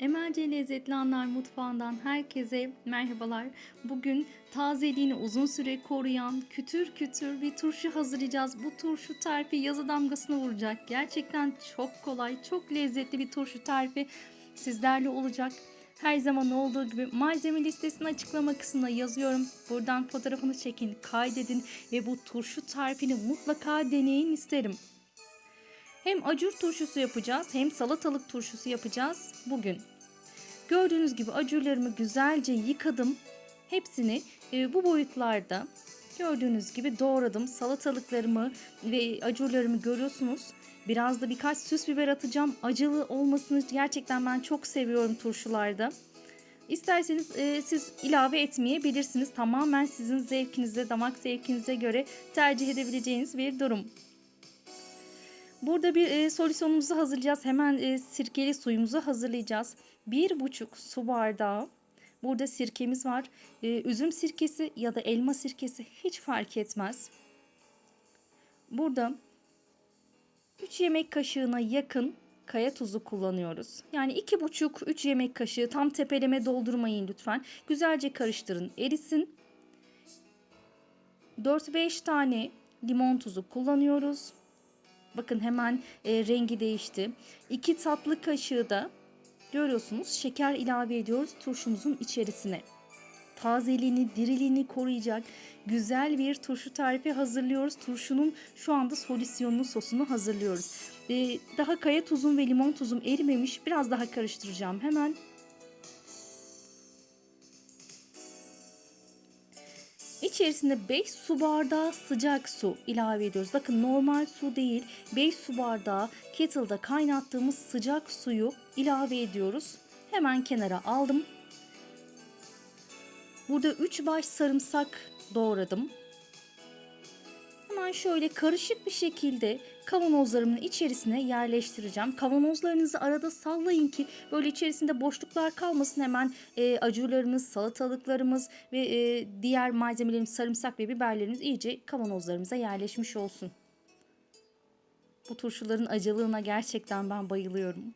Emelce Lezzetli Anlar Mutfağı'ndan herkese merhabalar. Bugün tazeliğini uzun süre koruyan kütür kütür bir turşu hazırlayacağız. Bu turşu tarifi yazı damgasını vuracak. Gerçekten çok kolay, çok lezzetli bir turşu tarifi sizlerle olacak. Her zaman olduğu gibi malzeme listesini açıklama kısmına yazıyorum. Buradan fotoğrafını çekin, kaydedin ve bu turşu tarifini mutlaka deneyin isterim. Hem acur turşusu yapacağız hem salatalık turşusu yapacağız bugün. Gördüğünüz gibi acurlarımı güzelce yıkadım. Hepsini e, bu boyutlarda gördüğünüz gibi doğradım. Salatalıklarımı ve acurlarımı görüyorsunuz. Biraz da birkaç süs biber atacağım. Acılı olmasını gerçekten ben çok seviyorum turşularda. İsterseniz e, siz ilave etmeyebilirsiniz. Tamamen sizin zevkinize, damak zevkinize göre tercih edebileceğiniz bir durum. Burada bir e, solüsyonumuzu hazırlayacağız. Hemen e, sirkeli suyumuzu hazırlayacağız. Bir buçuk su bardağı. Burada sirkemiz var. E, üzüm sirkesi ya da elma sirkesi hiç fark etmez. Burada 3 yemek kaşığına yakın kaya tuzu kullanıyoruz. Yani 2,5-3 yemek kaşığı tam tepeleme doldurmayın lütfen. Güzelce karıştırın erisin. 4-5 tane limon tuzu kullanıyoruz. Bakın hemen e, rengi değişti. 2 tatlı kaşığı da görüyorsunuz şeker ilave ediyoruz turşumuzun içerisine. Tazeliğini, diriliğini koruyacak güzel bir turşu tarifi hazırlıyoruz. Turşunun şu anda solüsyonlu sosunu hazırlıyoruz. Ee, daha kaya tuzum ve limon tuzum erimemiş. Biraz daha karıştıracağım hemen. İçerisinde 5 su bardağı sıcak su ilave ediyoruz. Bakın normal su değil 5 su bardağı kettle'da kaynattığımız sıcak suyu ilave ediyoruz. Hemen kenara aldım. Burada 3 baş sarımsak doğradım. Hemen şöyle karışık bir şekilde kavanozlarımın içerisine yerleştireceğim. Kavanozlarınızı arada sallayın ki böyle içerisinde boşluklar kalmasın. Hemen e, acurlarımız, salatalıklarımız ve e, diğer malzemelerimiz, sarımsak ve biberlerimiz iyice kavanozlarımıza yerleşmiş olsun. Bu turşuların acılığına gerçekten ben bayılıyorum.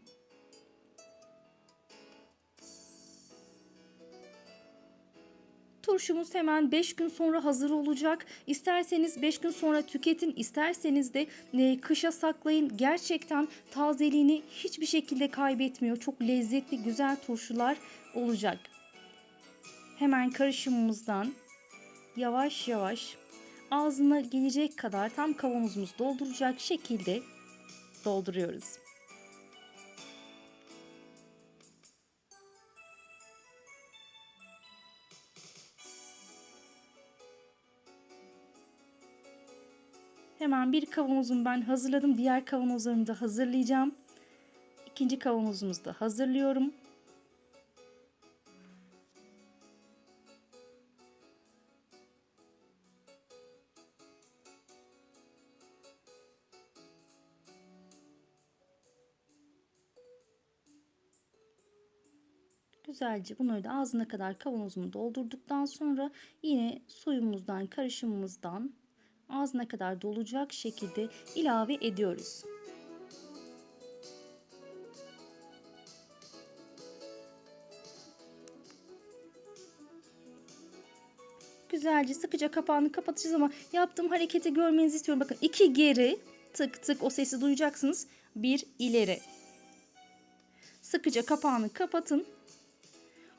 Turşumuz hemen 5 gün sonra hazır olacak. İsterseniz 5 gün sonra tüketin, isterseniz de e, kışa saklayın. Gerçekten tazeliğini hiçbir şekilde kaybetmiyor. Çok lezzetli, güzel turşular olacak. Hemen karışımımızdan yavaş yavaş ağzına gelecek kadar tam kavanozumuz dolduracak şekilde dolduruyoruz. Hemen bir kavanozumu ben hazırladım. Diğer kavanozlarımı da hazırlayacağım. İkinci kavanozumuzu da hazırlıyorum. Güzelce bunları da ağzına kadar kavanozumu doldurduktan sonra yine suyumuzdan, karışımımızdan ağzına kadar dolacak şekilde ilave ediyoruz. Güzelce sıkıca kapağını kapatacağız ama yaptığım hareketi görmenizi istiyorum. Bakın iki geri tık tık o sesi duyacaksınız. Bir ileri. Sıkıca kapağını kapatın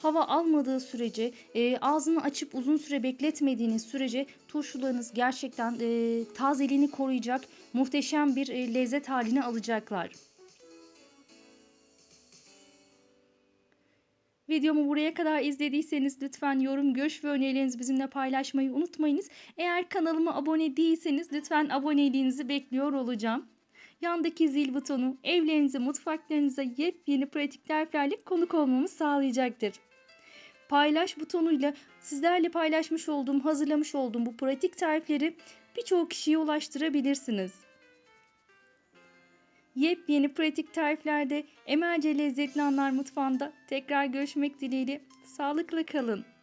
hava almadığı sürece, e, ağzını açıp uzun süre bekletmediğiniz sürece turşularınız gerçekten e, tazeliğini koruyacak, muhteşem bir e, lezzet haline alacaklar. Videomu buraya kadar izlediyseniz lütfen yorum, görüş ve önerilerinizi bizimle paylaşmayı unutmayınız. Eğer kanalıma abone değilseniz lütfen aboneliğinizi bekliyor olacağım. Yandaki zil butonu evlerinize, mutfaklarınıza yepyeni pratik tariflerle konuk olmamı sağlayacaktır. Paylaş butonuyla sizlerle paylaşmış olduğum, hazırlamış olduğum bu pratik tarifleri birçok kişiye ulaştırabilirsiniz. Yepyeni pratik tariflerde Emelce Lezzetli Anlar Mutfağı'nda tekrar görüşmek dileğiyle sağlıklı kalın.